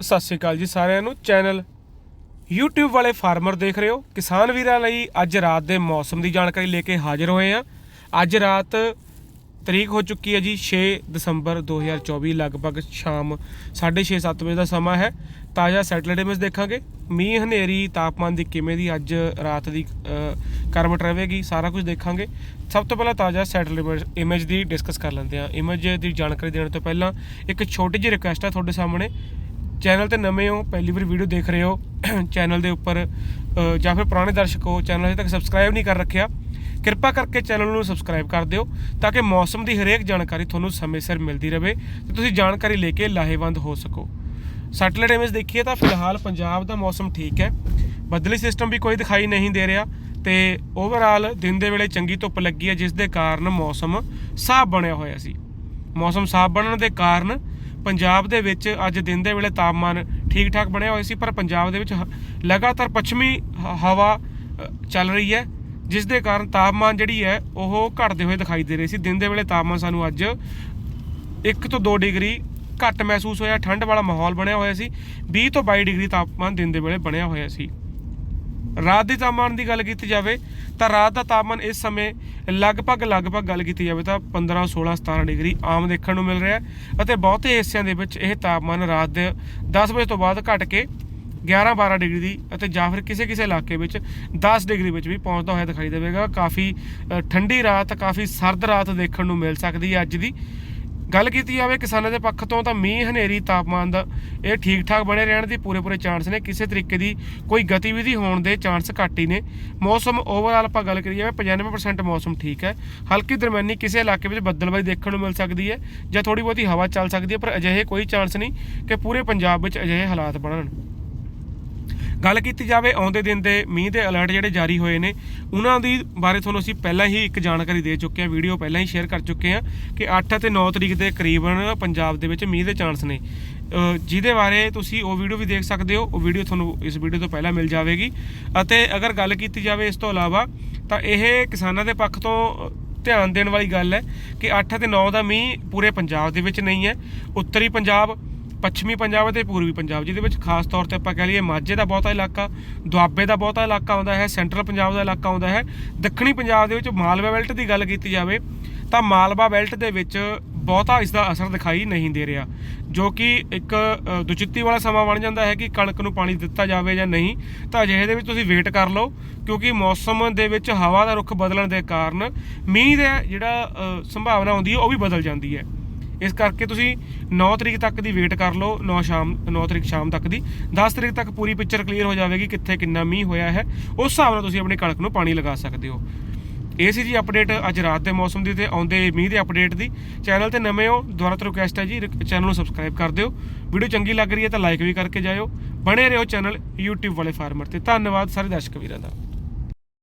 ਸਤਿ ਸ਼੍ਰੀ ਅਕਾਲ ਜੀ ਸਾਰਿਆਂ ਨੂੰ। ਚੈਨਲ YouTube ਵਾਲੇ ਫਾਰਮਰ ਦੇਖ ਰਹੇ ਹੋ। ਕਿਸਾਨ ਵੀਰਾਂ ਲਈ ਅੱਜ ਰਾਤ ਦੇ ਮੌਸਮ ਦੀ ਜਾਣਕਾਰੀ ਲੈ ਕੇ ਹਾਜ਼ਰ ਹੋਏ ਆ ਅੱਜ ਰਾਤ ਤਰੀਕ ਹੋ ਚੁੱਕੀ ਹੈ ਜੀ 6 ਦਸੰਬਰ 2024 ਲਗਭਗ ਸ਼ਾਮ 6:30 7 ਵਜੇ ਦਾ ਸਮਾਂ ਹੈ। ਤਾਜ਼ਾ ਸੈਟਲਡ ਇਮੇਜ ਦੇਖਾਂਗੇ। ਮੀਂਹ ਹਨੇਰੀ ਤਾਪਮਾਨ ਦੀ ਕਿਵੇਂ ਦੀ ਅੱਜ ਰਾਤ ਦੀ ਅ, ਕਰਵਟ ਰਹੇਗੀ ਸਾਰਾ ਕੁਝ ਦੇਖਾਂਗੇ। ਸਭ ਤੋਂ ਪਹਿਲਾਂ ਤਾਜ਼ਾ ਸੈਟਲਡ ਇਮੇਜ ਦੀ ਡਿਸਕਸ ਕਰ ਲੈਂਦੇ ਹਾਂ। ਇਮੇਜ ਦੀ ਜਾਣਕਾਰੀ ਦੇਣ ਤੋਂ ਪਹਿਲਾਂ ਇੱਕ ਛੋਟੀ ਜਿਹੀ ਰਿਕੁਐਸਟ ਹੈ ਤੁਹਾਡੇ ਸਾਹਮਣੇ। ਚੈਨਲ ਤੇ ਨਵੇਂ ਹੋ, ਪਹਿਲੀ ਵਾਰ ਵੀਡੀਓ ਦੇਖ ਰਹੇ ਹੋ, ਚੈਨਲ ਦੇ ਉੱਪਰ ਜਾਂ ਫਿਰ ਪੁਰਾਣੇ ਦਰਸ਼ਕ ਹੋ, ਚੈਨਲ ਅਜੇ ਤੱਕ ਸਬਸਕ੍ਰਾਈਬ ਨਹੀਂ ਕਰ ਰੱਖਿਆ, ਕਿਰਪਾ ਕਰਕੇ ਚੈਨਲ ਨੂੰ ਸਬਸਕ੍ਰਾਈਬ ਕਰ ਦਿਓ, ਤਾਂ ਕਿ ਮੌਸਮ ਦੀ ਹਰੇਕ ਜਾਣਕਾਰੀ ਤੁਹਾਨੂੰ ਸਮੇਂ ਸਿਰ ਮਿਲਦੀ ਰਹੇ ਤੇ ਤੁਸੀਂ ਜਾਣਕਾਰੀ ਲੈ ਕੇ ਲਾਹੇਵੰਦ ਹੋ ਸਕੋ। ਸੈਟਲਾਈਟ ਇਮੇਜ ਦੇਖੀਏ ਤਾਂ ਫਿਲਹਾਲ ਪੰਜਾਬ ਦਾ ਮੌਸਮ ਠੀਕ ਹੈ, ਬਦਲੀ ਸਿਸਟਮ ਵੀ ਕੋਈ ਦਿਖਾਈ ਨਹੀਂ ਦੇ ਰਿਹਾ ਤੇ ਓਵਰਆਲ ਦਿਨ ਦੇ ਵੇਲੇ ਚੰਗੀ ਧੁੱਪ ਲੱਗੀ ਹੈ, ਜਿਸ ਦੇ ਕਾਰਨ ਮੌਸਮ ਸਾਫ਼ ਬਣਿਆ ਹੋਇਆ ਸੀ। ਮੌਸਮ ਸਾਫ਼ ਬਣਨ ਦੇ ਕਾਰਨ ਪੰਜਾਬ ਦੇ ਵਿੱਚ ਅੱਜ ਦਿਨ ਦੇ ਵੇਲੇ ਤਾਪਮਾਨ ਠੀਕ ਠਾਕ ਬਣਿਆ ਹੋਇਆ ਸੀ, ਪਰ ਪੰਜਾਬ ਦੇ ਵਿੱਚ ਹ- ਲਗਾਤਾਰ ਪੱਛਮੀ ਹ- ਹਵਾ ਚੱਲ ਰਹੀ ਹੈ, ਜਿਸ ਦੇ ਕਾਰਨ ਤਾਪਮਾਨ ਜਿਹੜੀ ਹੈ, ਉਹ ਘਟਦੇ ਹੋਏ ਦਿਖਾਈ ਦੇ ਰਹੀ ਸੀ। ਦਿਨ ਦੇ ਵੇਲੇ ਤਾਪਮਾਨ ਸਾਨੂੰ ਅੱਜ 1 ਤੋਂ 2 ਡਿਗਰੀ ਘੱਟ ਮਹਿਸੂਸ ਹੋਇਆ। ਠੰਡ ਵਾਲਾ ਮਾਹੌਲ ਬਣਿਆ ਹੋਇਆ ਸੀ। 20 ਤੋਂ 22 ਡਿਗਰੀ ਤਾਪਮਾਨ ਦਿਨ ਦੇ ਵੇਲੇ ਬਣਿਆ ਹੋਇਆ ਸੀ। ਰਾਤ ਦੀ ਤਾਪਮਾਨ ਦੀ ਗੱਲ ਕੀਤੀ ਜਾਵੇ ਤਾਂ ਰਾਤ ਦਾ ਤਾਪਮਾਨ ਇਸ ਸਮੇਂ ਲਗਭਗ ਲਗਭਗ ਗੱਲ ਕੀਤੀ ਜਾਵੇ ਤਾਂ 15 16 17 ਡਿਗਰੀ ਆਮ ਦੇਖਣ ਨੂੰ ਮਿਲ ਰਿਹਾ ਅਤੇ ਬਹੁਤੇ ਹਿੱਸਿਆਂ ਦੇ ਵਿੱਚ ਇਹ ਤਾਪਮਾਨ ਰਾਤ ਦੇ 10 ਵਜੇ ਤੋਂ ਬਾਅਦ ਘਟ ਕੇ 11 12 ਡਿਗਰੀ ਦੀ ਅਤੇ ਜਾਂ ਫਿਰ ਕਿਸੇ ਕਿਸੇ ਇਲਾਕੇ ਵਿੱਚ 10 ਡਿਗਰੀ ਵਿੱਚ ਵੀ ਪਹੁੰਚਦਾ ਹੋਇਆ ਦਿਖਾਈ ਦੇਵੇਗਾ। ਕਾਫੀ ਠੰਡੀ ਰਾਤ, ਕਾਫੀ ਸਰਦ ਰਾਤ ਦੇਖਣ ਨੂੰ ਮਿਲ ਸਕਦੀ ਹੈ ਅੱਜ ਦੀ। ਗੱਲ ਕੀਤੀ ਜਾਵੇ ਕਿਸਾਨਾਂ ਦੇ ਪੱਖ ਤੋਂ ਤਾਂ ਮੀਂਹ ਹਨੇਰੀ ਤਾਪਮਾਨ ਦਾ ਇਹ ਠੀਕ ਠਾਕ ਬਣੇ ਰਹਿਣ ਦੀ ਪੂਰੇ ਪੂਰੇ ਚਾਂਸ ਨੇ। ਕਿਸੇ ਤਰੀਕੇ ਦੀ ਕੋਈ ਗਤੀਵਿਧੀ ਹੋਣ ਦੇ ਚਾਂਸ ਘੱਟ ਹੀ ਨੇ। ਮੌਸਮ ਓਵਰਆਲ ਆਪਾਂ ਗੱਲ ਕਰੀਏ ਜਾਵੇ 95% ਮੌਸਮ ਠੀਕ ਹੈ। ਹਲਕੀ ਦਰਮਿਆਨੀ ਕਿਸੇ ਇਲਾਕੇ ਵਿੱਚ ਬੱਦਲਬਾਈ ਦੇਖਣ ਨੂੰ ਮਿਲ ਸਕਦੀ ਹੈ ਜਾਂ ਥੋੜੀ ਬਹੁਤੀ ਹਵਾ ਚੱਲ ਸਕਦੀ ਹੈ, ਪਰ ਅਜਿਹੇ ਕੋਈ ਚਾਂਸ ਨਹੀਂ ਕਿ ਪੂਰੇ ਪੰਜਾਬ ਵਿੱਚ ਅਜਿਹੇ ਹਾਲਾਤ ਬਣਨ। ਗੱਲ ਕੀਤੀ ਜਾਵੇ ਆਉਂਦੇ ਦਿਨ ਦੇ ਮੀਂਹ ਦੇ ਅਲਰਟ ਜਿਹੜੇ ਜਾਰੀ ਹੋਏ ਨੇ, ਉਹਨਾਂ ਦੀ ਬਾਰੇ ਤੁਹਾਨੂੰ ਅਸੀਂ ਪਹਿਲਾਂ ਹੀ ਇੱਕ ਜਾਣਕਾਰੀ ਦੇ ਚੁੱਕੇ ਹਾਂ ਵੀਡੀਓ ਪਹਿਲਾਂ ਹੀ ਸ਼ੇਅਰ ਕਰ ਚੁੱਕੇ ਹਾਂ ਕਿ 8 ਅਤੇ 9 ਤਰੀਕ ਦੇ ਕਰੀਬਨ ਪੰਜਾਬ ਦੇ ਵਿੱਚ ਮੀਂਹ ਦੇ ਚਾਂਸ ਨੇ। ਜਿਹਦੇ ਬਾਰੇ ਤੁਸੀਂ ਉਹ ਵੀਡੀਓ ਵੀ ਦੇਖ ਸਕਦੇ ਹੋ, ਉਹ ਵੀਡੀਓ ਤੁਹਾਨੂੰ ਇਸ ਵੀਡੀਓ ਤੋਂ ਪਹਿਲਾਂ ਮਿਲ ਜਾਵੇਗੀ। ਅਤੇ ਅਗਰ ਗੱਲ ਕੀਤੀ ਜਾਵੇ ਇਸ ਤੋਂ ਇਲਾਵਾ, ਤਾਂ ਇਹ ਕਿਸਾਨਾਂ ਦੇ ਪੱਖ ਤੋਂ ਧਿਆਨ ਦੇਣ ਵਾਲੀ ਗੱਲ ਹੈ ਕਿ 8 ਅਤੇ 9 ਦਾ ਮੀਂਹ ਪੂਰੇ ਪੰਜਾਬ ਦੇ ਵਿੱਚ ਨਹੀਂ ਹੈ। ਉੱਤਰੀ ਪੰਜਾਬ ਪੱਛਮੀ ਪੰਜਾਬ ਅਤੇ ਪੂਰਬੀ ਪੰਜਾਬ, ਜਿਹਦੇ ਵਿੱਚ ਖਾਸ ਤੌਰ ਤੇ ਆਪਾਂ ਕਹਿ ਲਈਏ ਮਾਝੇ ਦਾ ਬਹੁਤਾ ਇਲਾਕਾ, ਦੁਆਬੇ ਦਾ ਬਹੁਤਾ ਇਲਾਕਾ ਆਉਂਦਾ ਹੈ, ਸੈਂਟਰਲ ਪੰਜਾਬ ਦਾ ਇਲਾਕਾ ਆਉਂਦਾ ਹੈ। ਦੱਖਣੀ ਪੰਜਾਬ ਦੇ ਵਿੱਚ ਮਾਲਵਾ ਬੈਲਟ ਦੀ ਗੱਲ ਕੀਤੀ ਜਾਵੇ, ਤਾਂ ਮਾਲਵਾ ਬੈਲਟ ਦੇ ਵਿੱਚ ਬਹੁਤਾ ਇਸ ਦਾ ਅਸਰ ਦਿਖਾਈ ਨਹੀਂ ਦੇ ਰਿਹਾ, ਜੋ ਕਿ ਇੱਕ ਦੁਚਿੱਤੀ ਵਾਲਾ ਸਮਾਂ ਬਣ ਜਾਂਦਾ ਹੈ ਕਿ ਕਣਕ ਨੂੰ ਪਾਣੀ ਦਿੱਤਾ ਜਾਵੇ ਜਾਂ ਨਹੀਂ। ਤਾਂ ਅਜਿਹੇ ਦੇ ਵਿੱਚ ਤੁਸੀਂ ਵੇਟ ਕਰ ਲਓ, ਕਿਉਂਕਿ ਮੌਸਮ ਦੇ ਵਿੱਚ ਹਵਾ ਦਾ ਰੁਖ ਬਦਲਣ ਦੇ ਕਾਰਨ ਮੀਂਹ ਦਾ ਜਿਹੜਾ ਸੰਭਾਵਨਾ ਹੁੰਦੀ ਹੈ, ਉਹ ਵੀ ਬਦਲ ਜਾਂਦੀ ਹੈ। ਇਸ ਕਰਕੇ ਤੁਸੀਂ 9 ਤਰੀਕ ਤੱਕ ਦੀ ਵੇਟ ਕਰ ਲਓ 9 ਸ਼ਾਮ 9 ਤਰੀਕ ਸ਼ਾਮ ਤੱਕ ਦੀ। 10 ਤਰੀਕ ਤੱਕ ਪੂਰੀ ਪਿਕਚਰ ਕਲੀਅਰ ਹੋ ਜਾਵੇਗੀ ਕਿੱਥੇ ਕਿੰਨਾ ਮੀਂਹ ਹੋਇਆ ਹੈ। ਉਸ ਹਿਸਾਬ ਨਾਲ ਤੁਸੀਂ ਆਪਣੀ ਕਣਕ ਨੂੰ ਪਾਣੀ ਲਗਾ ਸਕਦੇ ਹੋ। ਇਹ ਸੀ ਜੀ ਅਪਡੇਟ ਅੱਜ ਰਾਤ ਦੇ ਮੌਸਮ ਦੀ ਤੇ ਆਉਂਦੇ ਮੀਂਹ ਦੇ ਅਪਡੇਟ ਦੀ। ਚੈਨਲ ਤੇ ਨਵੇਂ ਹੋ, ਦੁਬਾਰਾ ਤੋਂ ਰਿਕੁਐਸਟ ਹੈ ਜੀ ਚੈਨਲ ਨੂੰ ਸਬਸਕ੍ਰਾਈਬ ਕਰ ਦਿਓ। ਵੀਡੀਓ ਚੰਗੀ ਲੱਗ ਰਹੀ ਹੈ ਤਾਂ ਲਾਈਕ ਵੀ ਕਰਕੇ ਜਾਇਓ। ਬਣੇ ਰਹੋ ਚੈਨਲ YouTube ਵਾਲੇ ਫਾਰਮਰ ਤੇ। ਧੰਨਵਾਦ ਸਾਰੇ ਦਰਸ਼ਕ ਵੀਰਾਂ ਦਾ।